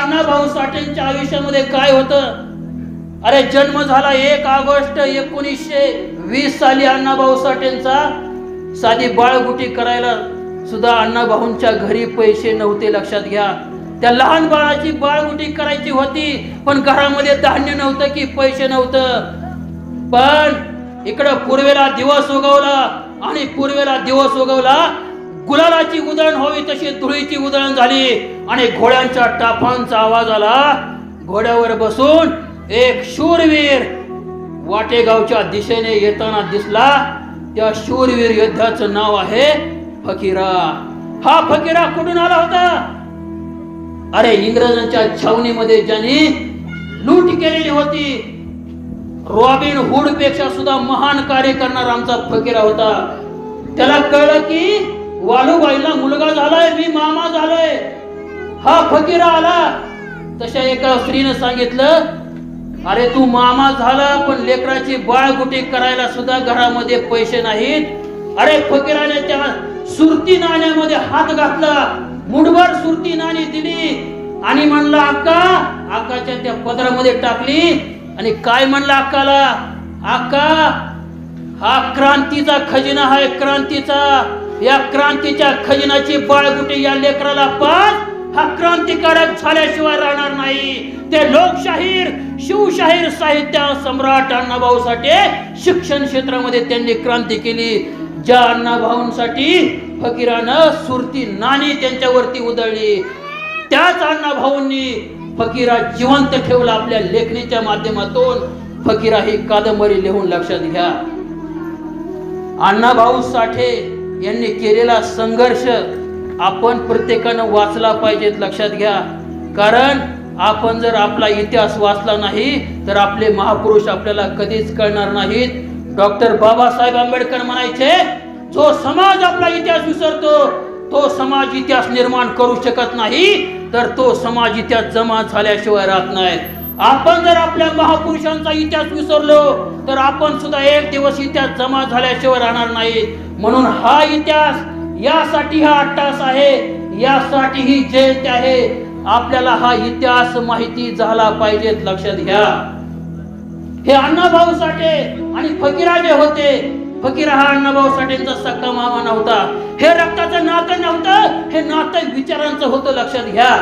अण्णाभाऊ साठेंच्या आयुष्यामध्ये काय होतं? अरे जन्म झाला एक ऑगस्ट एकोणीसशे वीस साली अण्णाभाऊ साठेंचा साधी बाळगुटी करायला सुद्धा अण्णाभाऊंच्या घरी पैसे नव्हते लक्षात घ्या. त्या लहान बाळाची बाळगुटी करायची होती पण घरामध्ये धान्य नव्हतं की पैसे नव्हतं. पण इकडं पूर्वेला दिवस उगवला आणि पूर्वेला दिवस उगवला. गुलालाची उधळण व्हावी तशी धुळीची उधळण झाली. आणि घोड्यांच्या टाफांचा आवाज आला. घोड्यावर बसून एक शूरवीर वाटेगावच्या दिशेने येताना दिसला. त्या शूरवीर योद्ध्याचं नाव आहे फकीरा. हा फकीरा कुठून आला होता? अरे इंग्रजांच्या छावणीमध्ये ज्यांनी लूट केलेली होती रॉबिन हुडपेक्षा सुद्धा महान कार्य करणारा आमचा फकीरा होता. त्याला कळलं की वालूबाईला मुलगा झालाय मी मामा झालोय. हा फकीरा आला. तशा एका स्त्रीनं सांगितलं अरे तू मामा झाला पण लेकराची बाळगुटी करायला सुद्धा घरामध्ये पैसे नाहीत. अरे फकीराने त्या सुरती नाण्यामध्ये हात घातला. मुठभर सुरती नाणी दिली. आणि म्हणला अक्का अक्काच्या त्या पदरामध्ये टाकली. आणि काय म्हणलं अक्काला? अक्का हा क्रांतीचा खजिना आहे क्रांतीचा. या क्रांतीच्या खजिनाची बाळगुटी या लेकराला पाच हा क्रांतिकारक झाल्याशिवाय राहणार नाही. ते लोकशाहीर शिवशाहीर साहित्य सम्राट अण्णाभाऊ साठे शिक्षण क्षेत्रामध्ये त्यांनी क्रांती केली. ज्या अण्णाभाऊंसाठी फकीरानं सुरती नाणी त्यांच्यावरती उधळली. त्याच अण्णाभाऊंनी फकीरा जिवंत ठेवला आपल्या लेखणीच्या माध्यमातून. फकीरा ही कादंबरी लिहून लक्षात घ्या. अण्णाभाऊ साठे यांनी केलेला संघर्ष आपण प्रत्येकानं वाचला पाहिजेत लक्षात घ्या. कारण आपण जर आपला इतिहास वाचला नाही तर आपले महापुरुष आपल्याला कधीच कळणार नाहीत. डॉक्टर बाबासाहेब आंबेडकर म्हणायचे जो समाज आपला इतिहास विसरतो तो समाज इतिहास निर्माण करू शकत नाही तर तो समाज इतिहास जमा झाल्याशिवाय राहत नाही. आपण जर आपल्या महापुरुषांचा इतिहास विसरलो तर आपण सुद्धा एक दिवस इतिहास जमा झाल्याशिवाय राहणार नाही. म्हणून हा इतिहास यासाठी हा अट्टास आहे. यासाठी ही जयंती आहे. आपल्याला हा इतिहास माहिती झाला पाहिजे. लक्षात घ्या. हे अण्णाभाऊ साठे आणि फकीरा जे होते. फकीरा हा अण्णाभाऊ साठेंचा सक्का मामा नव्हता. हे रक्ताचं नातं नव्हतं. हे नातं विचारांचं होतं. लक्षात घ्या.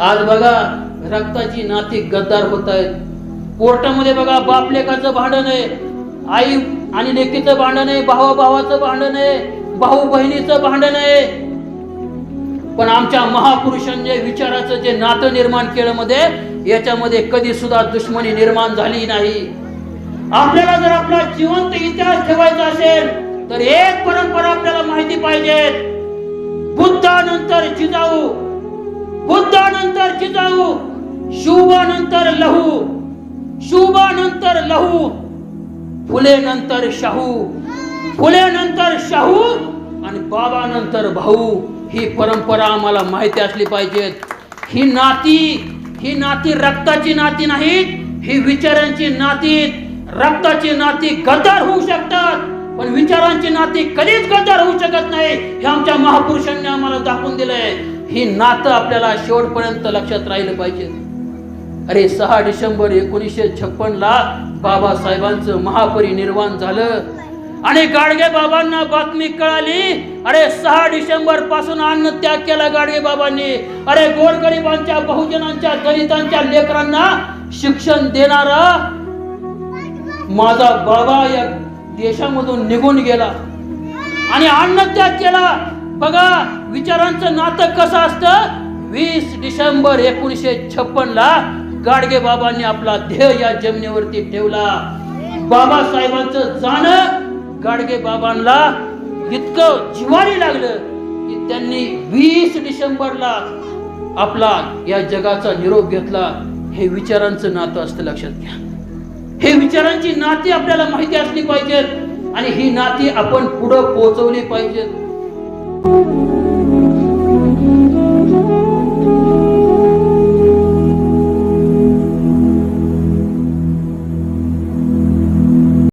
आज बघा रक्ताची नाती गद्दार होत आहेत कोर्टामध्ये बघा बाप लेखाचं भांडण आहे. आई आणि लेकीचं भांडण आहे. भावा भावाचं भांडण आहे. भाऊ बहिणीचं भांडण आहे. पण आमच्या महापुरुषांचे विचाराचं जे नातं निर्माण केलं मध्ये याच्यामध्ये कधी सुद्धा दुश्मनी निर्माण झाली नाही. आपल्याला जर आपला जिवंत इतिहास ठेवायचा असेल तर एक परंपरा आपल्याला माहिती पाहिजे. बुद्धानंतर जिजाऊ बुद्धानंतर जिजाऊ शुभानंतर लहू शुभानंतर लहू फुले नंतर शाहू. फुले नंतर शाहू आणि बाबा नंतर भाऊ. ही परंपरा आम्हाला माहिती असली पाहिजेत ही नाती ही नाती रक्ताची नाती नाहीत ही विचारांची नाती. रक्ताची नाती गद्दार होऊ शकतात पण विचारांची नाती कधीच गद्दार होऊ शकत नाही हे आमच्या महापुरुषांनी आम्हाला दाखवून दिलंय. ही नातं आपल्याला शेवटपर्यंत लक्षात राहिलं पाहिजे. अरे सहा डिसेंबर एकोणीसशे छप्पन ला बाबासाहेबांचं महापरिनिर्वाण झालं. आणि गाडगे बाबांना बातमी कळाली अरे सहा डिसेंबरपासून अन्न त्याग केला गाडगे बाबांनी. अरे गोरगरिबांच्या बहुजनांच्या दलितांच्या लेकरांना शिक्षण देणारा माझा बाबा या देशामधून निघून गेला. आणि अन्न त्याग केला. बघा विचारांचं नातं कसं असतं? वीस डिसेंबर एकोणीसशे छप्पन ला गाडगे बाबांनी आपला ध्येय या जमिनीवरती ठेवला. बाबासाहेबांचं जाणं गाडगे बाबांना इतकं जिवारी लागलं की त्यांनी वीस डिसेंबरला आपला या जगाचा निरोप घेतला. हे विचारांचं नातं असतं लक्षात घ्या. हे विचारांची नाती आपल्याला माहिती असली पाहिजेत आणि ही नाती आपण पुढं पोहोचवली पाहिजेत.